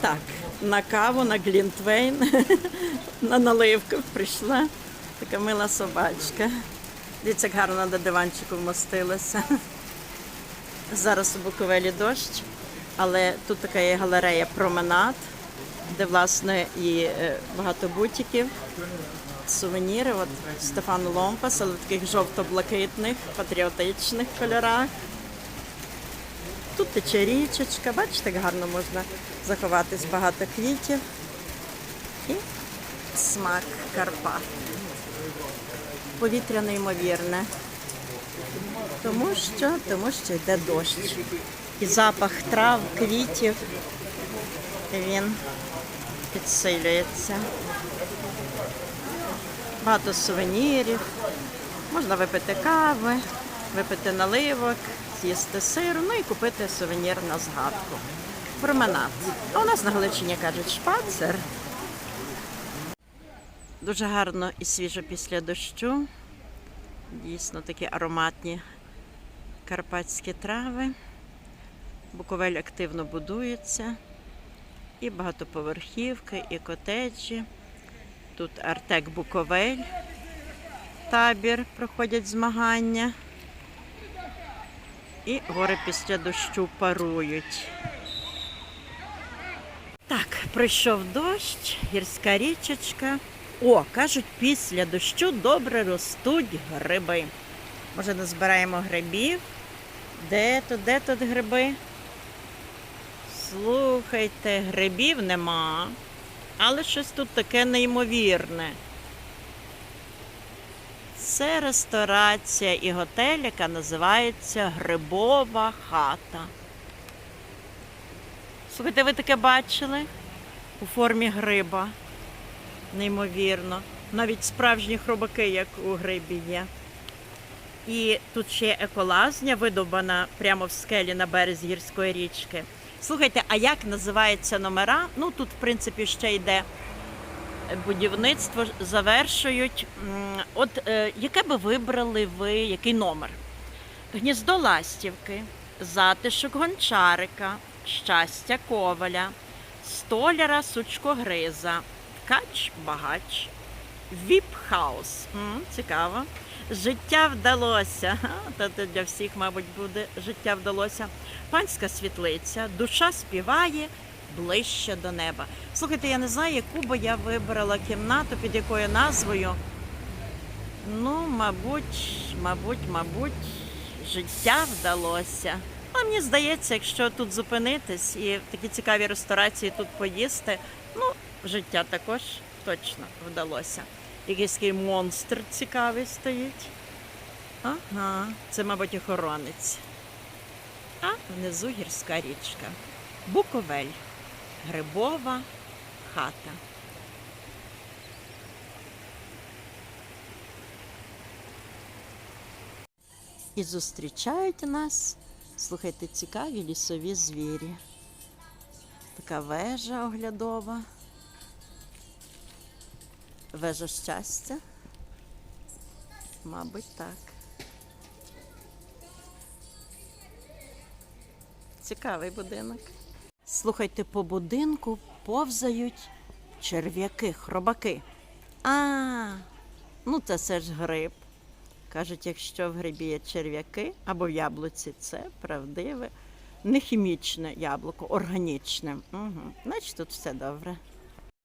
Так, на каву, на Глінтвейн, на наливку прийшла така мила собачка. Дивіться, як гарно на диванчику вмостилася. Зараз у Буковелі дощ, але тут така є галерея променад, де власне і е, багато бутиків, сувеніри. От Стефан Ломпас, але в таких жовто-блакитних, патріотичних кольорах. Тут тече річечка, бачите, як гарно можна заховатись багато квітів. І смак Карпат. Повітря неймовірне. Тому що, тому що йде дощ. І запах трав, квітів, він підсилюється. Багато сувенірів. Можна випити кави, випити наливок, з'їсти сиру, ну і купити сувенір на згадку. Променад. У нас на Галичині кажуть шпацер. Дуже гарно і свіжо після дощу. Дійсно такі ароматні карпатські трави. Буковель активно будується. І багатоповерхівки, і котеджі. Тут Артек Буковель. Табір проходять змагання. І гори після дощу парують. Так, пройшов дощ, гірська річечка. О, кажуть, після дощу добре ростуть гриби. Може, назбираємо грибів? Де тут, де тут гриби? Слухайте, грибів нема, але щось тут таке неймовірне. Це ресторація і готель, яка називається Грибова хата. Слухайте, ви таке бачили? У формі гриба. Неймовірно. Навіть справжні хробаки, як у грибі є. І тут ще еколазня, видобана прямо в скелі на березі гірської річки. Слухайте, а як називаються номера? Ну тут, в принципі, ще йде будівництво, завершують. От е, яке би вибрали ви, який номер? Гніздо ластівки, затишок гончарика, щастя коваля, столяра сучкогриза, ткач багач, віп-хаус. Цікаво. Життя вдалося. Та для всіх, мабуть, буде життя вдалося. Панська світлиця, душа співає ближче до неба. Слухайте, я не знаю, яку би я вибрала кімнату, під якою назвою. Ну, мабуть, мабуть, мабуть, життя вдалося. Але мені здається, якщо тут зупинитись і такі цікаві ресторації тут поїсти, ну, життя також точно вдалося. Якийсь такий монстр цікавий стоїть. Ага, це, мабуть, охоронець. А внизу гірська річка. Буковель. Грибова хата. І зустрічають нас, слухайте, цікаві лісові звірі. Така вежа оглядова. Вежа щастя. Мабуть, так. Цікавий будинок. Слухайте, по будинку повзають черв'яки, хробаки. А, ну це все ж гриб. Кажуть, якщо в грибі є черв'яки або в яблуці, це правдиве, не хімічне яблуко, органічне. Угу. Значить, тут все добре.